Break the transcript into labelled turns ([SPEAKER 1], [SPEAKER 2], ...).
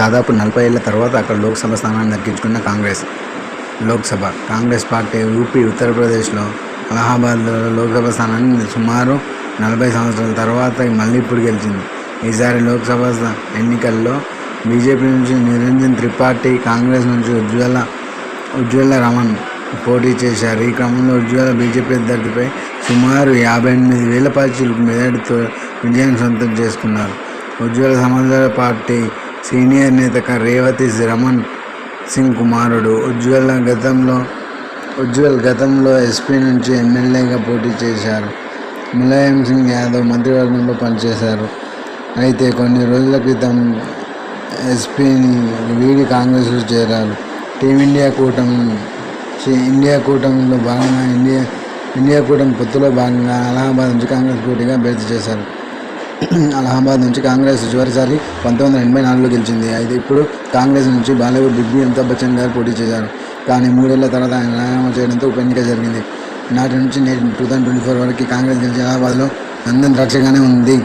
[SPEAKER 1] దాదాపు నలభై ఏళ్ళ తర్వాత అక్కడ లోక్సభ స్థానాన్ని దక్కించుకున్న కాంగ్రెస్ లోక్సభ. కాంగ్రెస్ పార్టీ యూపీ ఉత్తరప్రదేశ్లో అలహాబాద్లో లోక్సభ స్థానాన్ని సుమారు నలభై సంవత్సరాల తర్వాత మళ్ళీ ఇప్పుడు గెలిచింది. ఈసారి లోక్సభ ఎన్నికల్లో బీజేపీ నుంచి నిరంజన్ త్రిపాఠి కాంగ్రెస్ నుంచి ఉజ్వల ఉజ్వల రమణ్ పోటీ చేశారు. ఈ క్రమంలో ఉజ్వల బీజేపీ అభ్యర్థిపై సుమారు యాభై ఎనిమిది వేల పైచీలకు మెదడుతో విజయం సొంతం చేసుకున్నారు. ఉజ్వల సమాజవాద పార్టీ సీనియర్ నేత రేవతి రమణ్ సింగ్ కుమారుడు. ఉజ్వల గతంలో ఉజ్వల్ గతంలో ఎస్పీ నుంచి ఎమ్మెల్యేగా పోటీ చేశారు. ములాయం సింగ్ యాదవ్ మంత్రివర్గంలో పనిచేశారు. అయితే కొన్ని రోజుల క్రితం ఎస్పీని వీడి కాంగ్రెస్లో చేరారు. టీమిండియా కూటమి ఇండియా కూటమిలో భాగంగా ఇండియా ఇండియా కూటమి పొత్తులో భాగంగా అలహాబాద్ నుంచి కాంగ్రెస్ పోటీగా భర్తీ చేశారు. అలహాబాద్ నుంచి కాంగ్రెస్ చివరిసారి పంతొమ్మిది వందల ఎనభై నాలుగులో గెలిచింది. అయితే ఇప్పుడు కాంగ్రెస్ నుంచి బాలీవుడ్ బిగ్ బి అమితాబ్ బచ్చన్ గారు పోటీ చేశారు. కానీ మూడేళ్ళ తర్వాత ఆయన రాజీనామా చేయడంతో ఉప ఎన్నిక జరిగింది. నాటి నుంచి నేటి టూ థౌజండ్ ట్వంటీ ఫోర్ వరకు కాంగ్రెస్ గెలిచి అలహాబాద్లో అందం ద్రాక్షగానే ఉంది.